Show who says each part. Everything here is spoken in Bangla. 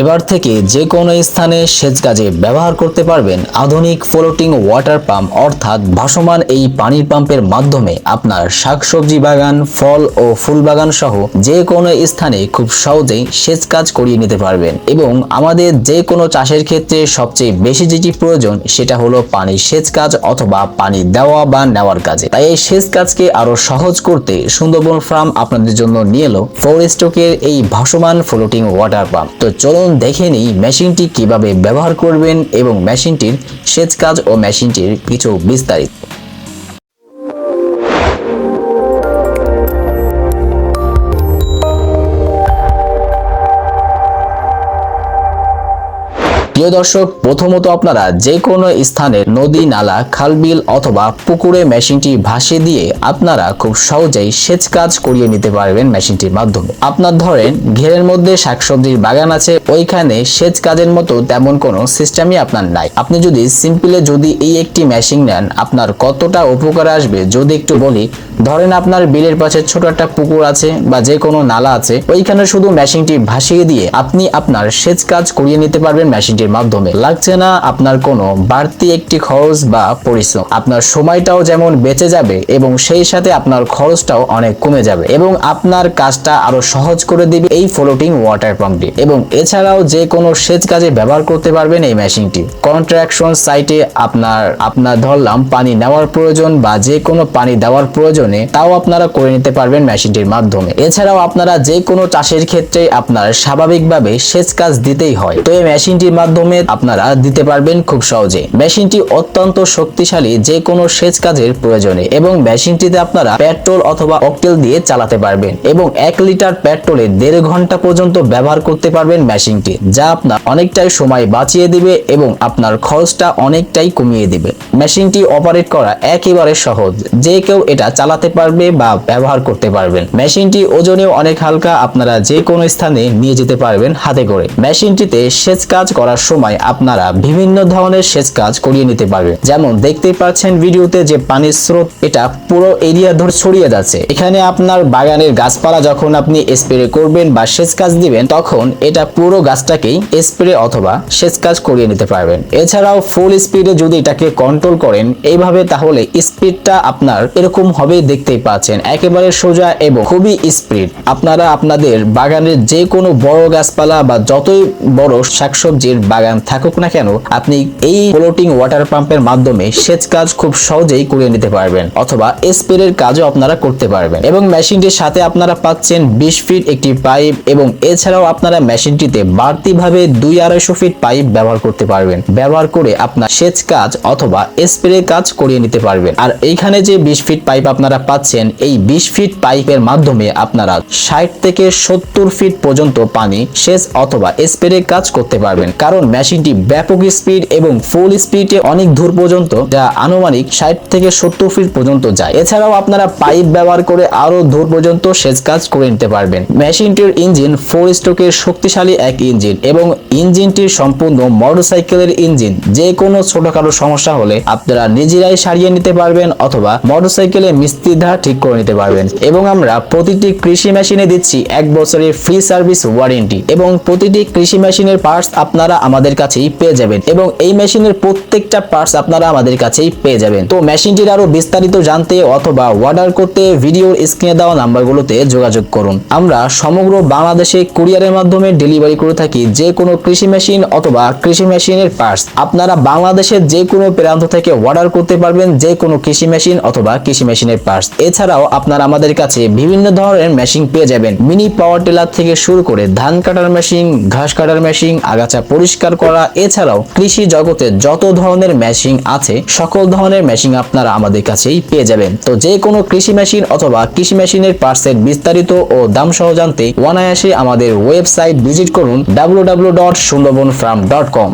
Speaker 1: এবার থেকে যে কোনো স্থানে সেচ কাজে ব্যবহার করতে পারবেন আধুনিক ফ্লোটিং ওয়াটার পাম্প অর্থাৎ ভাসমান এই পানির পাম্পের মাধ্যমে আপনার শাকসবজি বাগান, ফল ও ফুল বাগান সহ যে কোনো স্থানে খুব সহজেই সেচ কাজ করিয়ে নিতে পারবেন। এবং আমাদের যে কোনো চাষের ক্ষেত্রে সবচেয়ে বেশি যেটি প্রয়োজন সেটা হলো পানি সেচ কাজ অথবা পানি দেওয়া বা নেওয়ার কাজে। তাই এই সেচ কাজকে আরও সহজ করতে সুন্দরবন ফার্ম আপনাদের জন্য নিয়ে এলো ফোরস্টকের এই ভাসমান ফ্লোটিং ওয়াটার পাম্প তো চলুন দেখে নিই মেশিনটি কীভাবে ব্যবহার করবেন এবং মেশিনটির সেচ কাজ ও মেশিনটির কিছু বিস্তারিত। প্রিয় দর্শক, প্রথমত আপনারা যে কোনো স্থানে নদী, নালা, খালবিল অথবা পুকুরে মেশিনটি ভাসিয়ে দিয়ে আপনারা খুব সহজেই সেচ কাজ করিয়ে নিতে পারবেন মেশিনটির মাধ্যমে। আপনার ধরেন ঘেরের মধ্যে শাকসবজির বাগান আছে, ওইখানে সেচ কাজের মতো তেমন কোনো সিস্টেমই আপনার নাই। আপনি যদি সিম্পলে যদি এই একটি মেশিন নেন, আপনার কতটা উপকার আসবে যদি একটু বলি ধরেন আপনার বিলের পাশে ছোট একটা পুকুর আছে বা যে কোনো নালা আছে, ওইখানে শুধু মেশিনটি ভাসিয়ে দিয়ে আপনি আপনার সেচ কাজ করিয়ে নিতে পারবেন মেশিনটির মাধ্যমে। লাগছে না আপনার কোনো বাড়তি একটি খরচ বা পরিশ্রম। আপনার সময়টাও যেমন বেঁচে যাবে এবং সেই সাথে আপনার খরচটাও অনেক কমে যাবে এবং আপনার কাজটা আরও সহজ করে দিবে এই ফ্লোটিং ওয়াটার পাম্পটি এবং এছাড়াও যে কোনো সেচ কাজে ব্যবহার করতে পারবেন এই মেশিনটি। কন্ট্রাকশন সাইটে আপনার আপনার ধরলাম পানি নেওয়ার প্রয়োজন বা যে কোনো পানি দেওয়ার প্রয়োজনে তাও আপনারা করে নিতে পারবেন মেশিনটির মাধ্যমে। এছাড়াও আপনারা যে কোনো চাষের ক্ষেত্রে আপনার স্বাভাবিকভাবে সেচ কাজ দিতেই হয়। তো এই মেশিনটির মাধ্যমে আপনারা দিতে পারবেন খুব সহজে। মেশিনটি অত্যন্ত শক্তিশালী যে কোনো সেচ কাজের প্রয়োজনে এবং মেশিনটিতে আপনারা পেট্রোল অথবা অকটেল দিয়ে চালাতে পারবেন এবং এক লিটার পেট্রোলে দেড় ঘণ্টা পর্যন্ত ব্যবহার করতে পারবেন মেশিনটি, যা আপনার অনেকটাই সময় বাঁচিয়ে দিবে এবং আপনার খরচটা অনেকটাই কমিয়ে দিবে। মেশিনটি অপারেট করা একেবারে সহজ। যে কেউ এটা চালাতে পারবে বা ব্যবহার করতে পারবেন। মেশিনটি ওজনেও অনেক হালকা, আপনারা যে কোনো স্থানে নিয়ে যেতে পারবেন হাতে করে। মেশিনটিতে সেচ কাজ করার সময় আপনারা বিভিন্ন ধরনের সেচ কাজ করিয়ে নিতে পারবেন। যেমন দেখতেই পাচ্ছেন ভিডিওতে যে পানির স্রোত, এটা পুরো এরিয়া ধরে ছড়িয়ে যাচ্ছে। এখানে আপনার বাগানের গাছপালা যখন আপনি স্প্রে করবেন বা সেচ কাজ দিবেন, তখন এটা পুরো গাছটাকেই স্প্রে অথবা সেচ কাজ করিয়ে নিতে পারবেন। এছাড়াও ফুল স্পিডে যদি এটাকে কন্ট্রোল করেন, এইভাবে তাহলে স্পিডটা আপনার এরকম হবে দেখতেই পাচ্ছেন। একেবারে সোজা এবং খুবই স্পিড আপনারা আপনাদের বাগানের যে কোনো বড় গাছপালা বা যতই বড় শাকসবজির বাগান থাকুক না কেন, আপনি এই ফ্লোটিং ওয়াটার পাম্পের মাধ্যমে সেচ কাজ খুব সহজেই করে নিতে পারবেন অথবা স্প্রের কাজও আপনারা করতে পারবেন। এবং মেশিনটির সাথে আপনারা পাচ্ছেন বিশ ফিট একটি পাইপ এবং এছাড়াও আপনারা মেশিনটিতে বাড়তিভাবে দুই আড়াইশো ফিট পাইপ ব্যবহার করতে পারবেন। ব্যবহার করে আপনার সেচ কাজ অথবা স্প্রে কাজ করিয়ে নিতে পারবেন। আর এইখানে যে বিশ ফিট পাইপ আপনারা পাচ্ছেন এই বিশ ফিট পাইপের মাধ্যমে আপনারা ষাট থেকে সত্তর ফিট পর্যন্ত পানি, সেচ অথবা স্প্রে কাজ করতে পারবেন। কারণ মেশিনটি ব্যাপক স্পিড এবং ফুল স্পিডে অনেক দূর পর্যন্ত যা আনুমানিক ষাট থেকে সত্তর ফিট পর্যন্ত যায়। এছাড়াও আপনারা পাইপ ব্যবহার করে আরও দূর পর্যন্ত সেচ কাজ করে নিতে পারবেন। মেশিনটির ইঞ্জিন ফোর স্ট্রোকের শক্তিশালী এক ইঞ্জিন এবং ইঞ্জিনটির সম্পূর্ণ মোটরসাইকেলের ইঞ্জিন যে কোনো ছোটখাটো সমস্যা হলে আপনারা নিজেরাই সারিয়ে নিতে পারবেন অথবা মোটরসাইকেলে মিস্ত্রি দ্বারা ঠিক করে নিতে পারবেন। এবং আমরা প্রতিটি কৃষি মেশিনে দিচ্ছি এক বছরের ফ্রি সার্ভিস ওয়ারেন্টি এবং প্রতিটি কৃষি মেশিনের পার্টস আপনারা আমাদের কাছেই পেয়ে যাবেন এবং এই মেশিনের প্রত্যেকটা পার্টস আপনারা আমাদের কাছেই পেয়ে যাবেন। তো মেশিনটির আরও বিস্তারিত জানতে অথবা অর্ডার করতে ভিডিওর স্ক্রিনে দেওয়া নাম্বারগুলোতে যোগাযোগ করুন। আমরা সমগ্র বাংলাদেশে কুরিয়ারের মাধ্যমে ডেলিভারি করে থাকি যে কোনো কৃষি মেশিন অথবা কৃষি মেশিনের পার্টস আপনারা বাংলাদেশের যে কোনো প্রান্ত থেকে অর্ডার করতে পারবেন যে কোনো কৃষি মেশিন অথবা কৃষি মেশিনের পার্টস এছাড়াও আপনারা আমাদের কাছে বিভিন্ন ধরনের মেশিন পেয়ে যাবেন। মিনি পাওয়ার টিলার থেকে শুরু করে ধান কাটার মেশিন ঘাস কাটার মেশিন আগাছা পরিষ্কার করা, এছাড়াও কৃষি জগতে যত ধরনের মেশিন আছে, সকল ধরনের মেশিন আপনারা আমাদের কাছেই পেয়ে যাবেন। তো যে কোনো কৃষি মেশিন অথবা কৃষি মেশিনের পার্টসের বিস্তারিত ও দাম সহ জানতে অনায়াসে আমাদের ওয়েবসাইট ভিজিট করুন www.sundarbanfarm.com